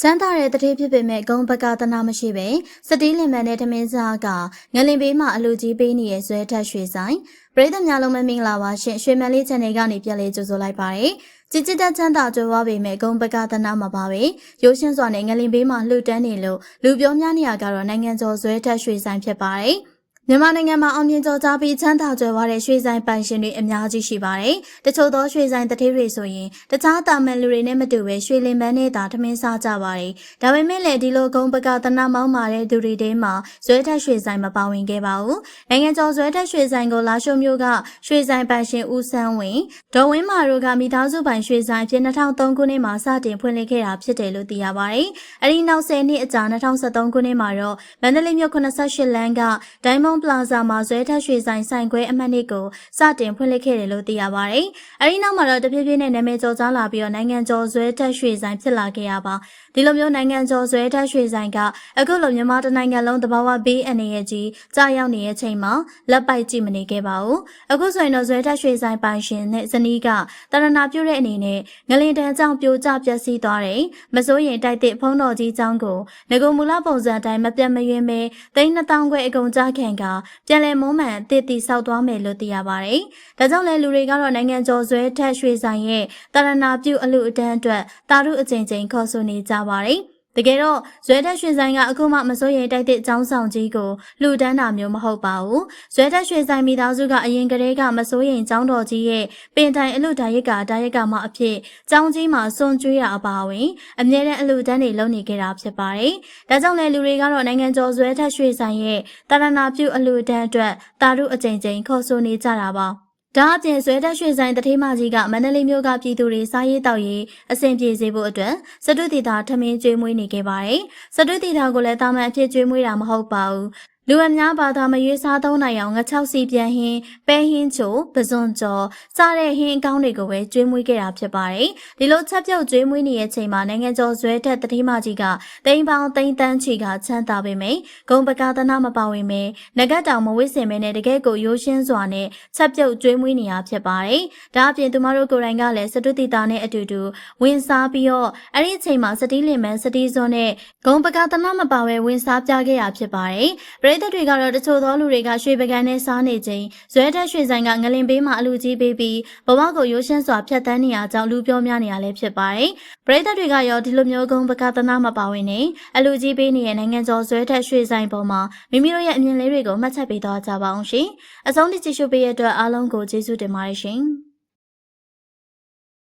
ချမ်းသာတဲ့တတိဖြစ်ပေမဲ့ဂုံဘကသနာမရှိပဲစတီးလင်မန်နဲ့ထမင်းစားကငလင်ဘေးမှာအလူကြီးပေးနေရဇွဲထက်ရွှေဆိုင်ပရိသတ်များလုံးမမင်္ဂလာပါရှင်ရွှေမန်လေး channel ကနေပြန်လေးကြိုဆိုလိုက်ပါတယ်ကြည်ကြည်တက်ချမ်းသာကြွယ်ဝပေမဲ့ဂုံဘကသနာမှာပါပဲရိုးရှင်းစွာနဲ့ငလင်ဘေးမှာလှူဒန်းနေလို့လူပြောများနေရကတော့နိုင်ငံကျော်ဇွဲထက်ရွှေဆိုင်ဖြစ်ပါတယ် မြန်မာနိုင်ငံမှာအောင်မြင်ကြော်ကြားပြီးချမ်းသာကြွယ်ဝတဲ့ရွှေဆိုင်ပိုင်ရှင်တွေအများကြီးရှိပါတယ်။တချို့သောရွှေဆိုင်တထေးတွေဆိုရင်တခြားတာမန်လူတွေနဲ့မတူပဲရွှေလင်ပန်းနဲ့သာထမင်းစားကြပါတယ်။ဒါပေမဲ့လည်းဒီလိုဂုံပကသနာမောင်းမာတဲ့သူတွေထဲမှာဇွဲထက်ရွှေဆိုင်မပါဝင်ခဲ့ပါဘူး။နိုင်ငံကျော်ဇွဲထက်ရွှေဆိုင်ကိုလာရှုံမျိုးကရွှေဆိုင်ပိုင်ရှင်ဦးဆန်းဝင်းဒေါ်ဝင်းမာတို့ကမိသားစုပိုင်ရွှေဆိုင်အဖြစ်2003ခုနှစ်မှာစတင်ဖွင့်လှစ်ခဲ့တာဖြစ်တယ်လို့သိရပါတယ်။အဲဒီနောက်10နှစ်အကြာ2013ခုနှစ်မှာတော့မန္တလေးမြို့88လမ်းကဒိုင်းမွန်ပလာဇာမှာဇွဲထက်ရွှေဆိုင်ဆိုင်ခွဲအမှတ်နှစ်ကိုစတင်ဖွင့်လှစ်ခဲ့တယ်လို့သိရပါတယ်။အဲဒီနောက်မှာတော့တဖြည်းဖြည်းနဲ့နာမည်ကျော်ကြားလာပြီးတော့နိုင်ငံကျော်ဇွဲထက်ရွှေဆိုင်ဖြစ်လာခဲ့ရပါဒီလိုမျိုးနိုင်ငံကျော်ဇွဲထက်ရွှေဆိုင်ကအခုလိုမြန်မာတနိုင်ငံလုံးတဘာဝဘေးအနေရဲ့ကြီးကြာရောက်နေတဲ့ချိန်မှာလက်ပိုက်ကြည့်မနေခဲ့ပါဘူး။အခုဆိုရင်တော့ဇွဲထက်ရွှေဆိုင်ပိုင်ရှင်နဲ့ဇနီးကတရဏပြုတဲ့အနေနဲ့ငလင်တန်ကြောင့်ပြိုကျပျက်စီးသွားတယ်။မစိုးရင်တိုက်တဲ့ဖုံးတော်ကြီးကျောင်းကိုငကုမူလပုံစံတိုင်းမပြတ်မယွင်းပဲသိန်း2000ခွဲအကုန်ကြခံကပြန်လည်မုံမှန်အသစ်တီဆောက်သွားမယ်လို့သိရပါတယ်။ဒါကြောင့်လည်းလူတွေကတော့နိုင်ငံကျော်ဇွဲထက်ရွှေဆိုင်ရဲ့တရဏပြုအလူအတန်းအတွက်တာရုအကြိမ်ကြိမ်ခေါ်ဆိုနေကြပါတယ်။ တကယ်တော့ဇွဲတက်ရွှေဆိုင်ကအခုမှမစိုးရိမ်တိုက်တဲ့အကြောင်းဆောင်ကြီးကိုလှူဒန်းတာမျိုးမဟုတ်ပါဘူး။ဇွဲတက်ရွှေဆိုင်မိသားစုကအရင်ကတည်းကမစိုးရိမ်ကျောင်းတော်ကြီးရဲ့ပင်တိုင်အလူဒါရိုက်ကဒါရိုက်ကမှအဖြစ်ကျောင်းကြီးမှာစွန့်ကြွေးတာအပါအဝင်အမြဲတမ်းအလူဒန်းတွေလုပ်နေကြတာဖြစ်ပါတယ်။ဒါကြောင့်လည်းလူတွေကတော့နိုင်ငံကျော်ဇွဲတက်ရွှေဆိုင်ရဲ့တာရဏပြုအလူဒန်းအတွက်တာရုအကြိမ်ကြိမ်ခေါ်ဆိုနေကြတာပါ။ ဒါအပြင်ဇွဲတက်ရွှေဆိုင်တထေးမကြီးကမန္တလေးမြို့ကပြည်သူတွေစားရေးတောက်ရေးအဆင်ပြေစေဖို့အတွက်စတွတိတာထမင်းကျွေးမွေးနေခဲ့ပါတယ်။စတွတိတာကိုလည်းတာမန်အဖြစ်ကျွေးမွေးတာမဟုတ်ပါဘူး။ လူအများဘာသာမရွေးစားသုံးနိုင်အောင်ငချောက်စီပြန်ဟင်းပဲဟင်းချိုပဇွန်ကျော်စားတဲ့ဟင်းအကောင်းတွေကိုပဲကျွေးမွေးခဲ့တာဖြစ်ပါတယ်။ဒီလိုချက်ပြုတ်ကျွေးမွေးနေတဲ့အချိန်မှာနိုင်ငံကျော်ဇွဲတက်တတိမကြီးကတိမ်ပေါင်းတိမ်တန်းချီကချမ်းသာပေမယ့်ဂုံပကာသနာမပါဝင်ပဲငကတ်တောင်မဝစ်စင်မဲနဲ့တကယ်ကိုရိုးရှင်းစွာနဲ့ချက်ပြုတ်ကျွေးမွေးနေရဖြစ်ပါတယ်။ဒါအပြင်သူမတို့ကိုယ်တိုင်ကလည်းစတုတိတာနဲ့အတူတူဝင်စားပြီးတော့အဲ့ဒီအချိန်မှာစတီးလင်မန်စတီးစွန်းနဲ့ဂုံပကာသနာမပါဝဲဝင်စားပြခဲ့ရဖြစ်ပါတယ်။ရိသတ်တွေကတော့တချို့သောလူတွေကရွှေပကံနဲ့စားနေချိန်ဇွဲတက်ရွှေဆိုင်ကငလင်ပေးမှာအလူကြီးပေးပြီးဘဝကိုရိုးရှင်းစွာဖြတ်တန်းနေရကြောင်းလူပြောများနေရလဲဖြစ်ပါတယ်။ပရိသတ်တွေကရောဒီလိုမျိုးကုန်းပကသနာမပါဝင်နေအလူကြီးပေးနေတဲ့နိုင်ငံကျော်ဇွဲတက်ရွှေဆိုင်ပေါ်မှာမိမိတို့ရဲ့အမြင်လေးတွေကိုမှတ်ချက်ပေးသွားကြပါအောင်ရှင်။အဆုံးထိကြည့်ရှုပေးရတဲ့အတွက်အားလုံးကိုကျေးဇူးတင်ပါတယ်ရှင်။